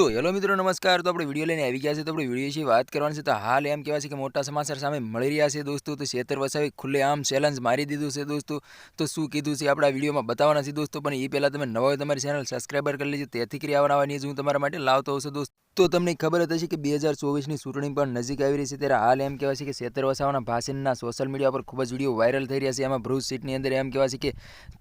તો હેલો મિત્રો, નમસ્કાર. તો આપણે વીડિયો લઈને આવી ગયા છે તો આપણે વીડિયો વિશે વાત કરવાની છે. તો હાલ એમ કહેવાય છે કે મોટા સમાચાર સામે મળી રહ્યા છે દોસ્તો. તો શેતર વસાવી ખુલ્લે આમ ચેલેન્જ મારી દીધું છે દોસ્તો. તો શું કીધું છે આપણા વિડીયોમાં બતાવવાના છે દોસ્તો. પણ એ પહેલાં તમે નવા તમારી ચેનલ સબસ્ક્રાઈબર કરી લેજો. તેથી કરી આવવાના હું તમારા માટે લાવતો છું દોસ્તો. તો તમને ખબર હશે કે બે હજાર ચોવીસની ચૂંટણી પણ નજીક આવી રહી છે. ત્યારે હાલ એમ કહેવાય છે કે શેતર વસાવાના ભાષણના સોશિયલ મીડિયા પર ખૂબ જ વીડિયો વાયરલ થઈ રહ્યા છે. એમાં ભરૂચ સીટની અંદર એમ કહેવાય છે કે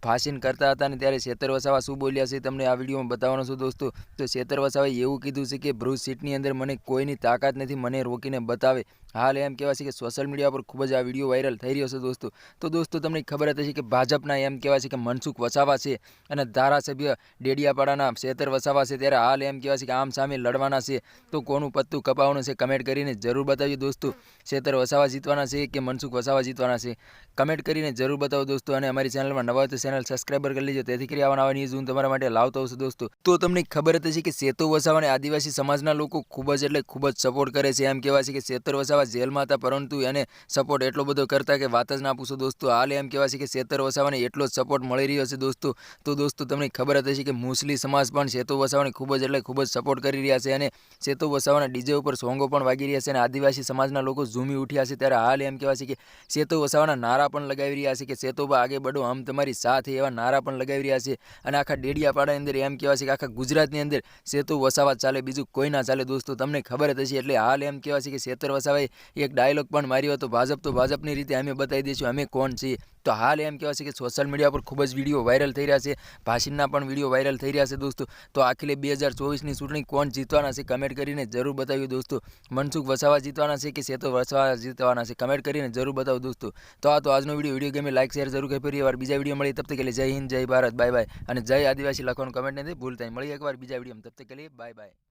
ભાષણ કરતા હતા અને ત્યારે શેતર વસાવા શું બોલ્યા છે તમને આ વિડીયોમાં બતાવવાનો છું દોસ્તો. તો શેતર વસાવાએ એવું કીધું છે કે ભરૂચ સીટની અંદર મને કોઈની તાકાત નથી, મને રોકીને બતાવે. હાલ એમ કહેવાય છે કે સોશિયલ મીડિયા પર ખૂબ જ આ વીડિયો વાયરલ થઈ રહ્યો છે દોસ્તો. તો દોસ્તો, તમને ખબર હતી કે ભાજપના એમ કહેવાય છે કે મનસુખ વસાવા છે અને ધારાસભ્ય ડેડિયાપાડાના શેતર વસાવા છે. ત્યારે હાલ એમ કહેવાય છે કે આમ સામે લડવાના છે. તો કોનું પત્તું કપાવવાનું છે કમેન્ટ કરીને જરૂર બતાવજો દોસ્તો. શેતર વસાવા જીતવાના છે કે મનસુખ વસાવા જીતવાના છે? કમેન્ટ કરીને જરૂર બતાવો દોસ્તો અને અમારી ચેનલમાં નવા તો ચેનલ સબસ્ક્રાઈબર કરી લેજો. તેથી કરી આવવાના ન્યૂઝ હું તમારા માટે લાવતો છું દોસ્તો. તો તમને ખબર હતી કે સેતુ વસાવાને આદિવાસી સમાજના લોકો ખૂબ જ એટલે ખૂબ જ સપોર્ટ કરે છે. એમ કહેવાય છે કે શેતર વસાવા જેલમાં હતા, પરંતુ એને સપોર્ટ એટલો બધો કરતા કે વાત જ ના પૂછો, દોસ્તો, હાલ એમ કહેવાય છે કે શેતર વસાવાને એટલો જ સપોર્ટ મળી રહ્યો છે, દોસ્તો. તો દોસ્તો, તમને ખબર હશે કે મુસ્લિમ સમાજ પણ સેતુ વસાવાને ખૂબ જ એટલે ખૂબ જ સપોર્ટ કરી રહ્યા છે અને સેતુ વસાવાના ડીજે ઉપર સોંગો પણ વાગી રહ્યા છે અને આદિવાસી સમાજના લોકો ઝૂમી ઉઠ્યા છે, ત્યારે હાલ એમ કહેવાય છે કે સેતુ વસાવાના નારા પણ લગાવી રહ્યા છે કે સેતુબા આગે બડો આમ તમારી સાથે એવા નારા પણ લગાવી રહ્યા છે અને આખા ડેડિયાપાડાની અંદર એમ કહેવાય છે કે આખા ગુજરાતની અંદર સેતુ વસાવા ચાલે, બીજું કોઈ ના ચાલે, દોસ્તો, તમને ખબર જ હશે એટલે હાલ એમ કહેવાય છે કે સેતર વસાવાએ એક ડાયલોગ પણ માર્યો હતો. ભાજપ તો ભાજપની રીતે અમે બતાવી દઈશું, અમે કોણ છીએ? તો હાલ એમ કહેવાય છે કે સોશિયલ મીડિયા પર ખૂબ જ વીડિયો વાયરલ થઈ રહ્યા છે. ભાષણના પણ વીડિયો વાયરલ થઈ રહ્યા છે દોસ્તો. તો આખરે બે હજાર ચોવીસની ચૂંટણી કોણ જીતવાના છે કમેન્ટ કરીને જરૂર બતાવ્યું દોસ્તો. મનસુખ વસાવા જીતવાના છે કે સેતો વસાવા જીતવાના છે? કમેન્ટ કરીને જરૂર બતાવો દોસ્તો. તો આ તો આજનો વીડિયો. વીડિયો ગમે લાઇક શેર જરૂર કરી ફરી વાર બીજા વીડિયો મળી તબ તક જય હિન્દ, જય ભારત. બાય બાય અને જય આદિવાસી લખવાનું કમેન્ટ નથી ભૂલતા. મળીએ એકવાર બીજા વીડિયો તબ તક બાય બાય